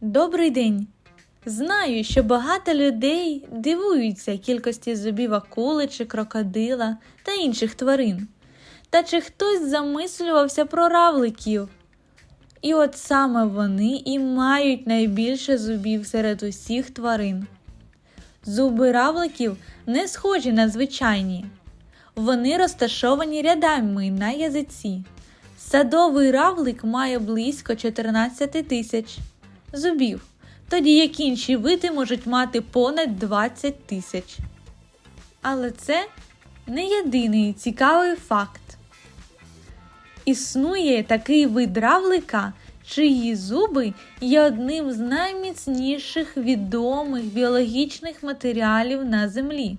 Добрий день! Знаю, що багато людей дивуються кількості зубів акули чи крокодила та інших тварин. Та чи хтось замислювався про равликів? І от саме вони і мають найбільше зубів серед усіх тварин. Зуби равликів не схожі на звичайні. Вони розташовані рядами на язиці. Садовий равлик має близько 14 тисяч зубів, тоді як інші види можуть мати понад 20 тисяч. Але це не єдиний цікавий факт. Існує такий вид равлика, чиї зуби є одним з найміцніших відомих біологічних матеріалів на землі,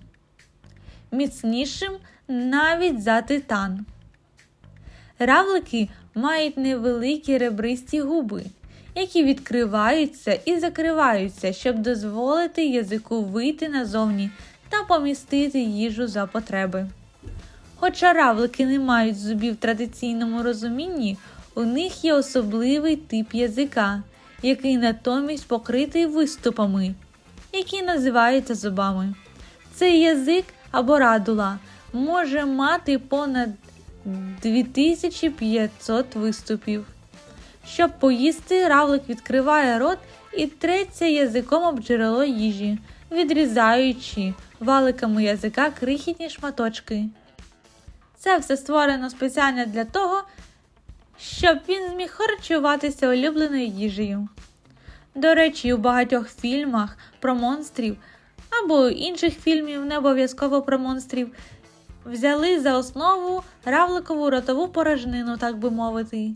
міцнішим навіть за титан. Равлики мають невеликі ребристі губи, які відкриваються і закриваються, щоб дозволити язику вийти назовні та помістити їжу за потреби. Хоча равлики не мають зубів в традиційному розумінні, у них є особливий тип язика, який натомість покритий виступами, які називаються зубами. Цей язик або радула може мати понад 2500 виступів. Щоб поїсти, равлик відкриває рот і треться язиком об джерело їжі, відрізаючи валиками язика крихітні шматочки. Це все створено спеціально для того, щоб він зміг харчуватися улюбленою їжею. До речі, у багатьох фільмах про монстрів або інших фільмів, не обов'язково про монстрів, взяли за основу равликову ротову порожнину, так би мовити,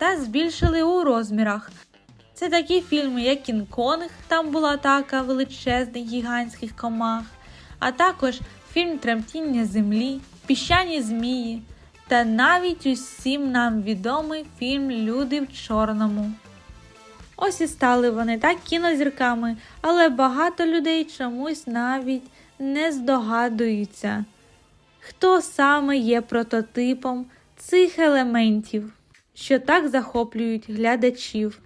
та збільшили у розмірах. Це такі фільми, як Кінг-Конг, там була атака величезних гігантських комах, а також фільм Тремтіння землі, Піщані змії та навіть усім нам відомий фільм Люди в чорному. Ось і стали вони так кінозірками, але багато людей чомусь навіть не здогадуються, хто саме є прототипом цих елементів, що так захоплюють глядачів.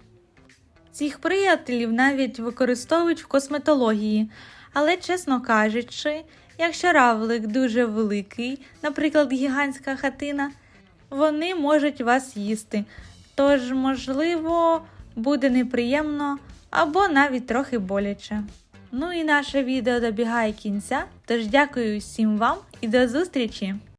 Цих приятелів навіть використовують в косметології, але, чесно кажучи, якщо равлик дуже великий, наприклад, гігантська хатина, вони можуть вас їсти. Тож, можливо, буде неприємно або навіть трохи боляче. Ну і наше відео добігає кінця, тож дякую всім вам і до зустрічі!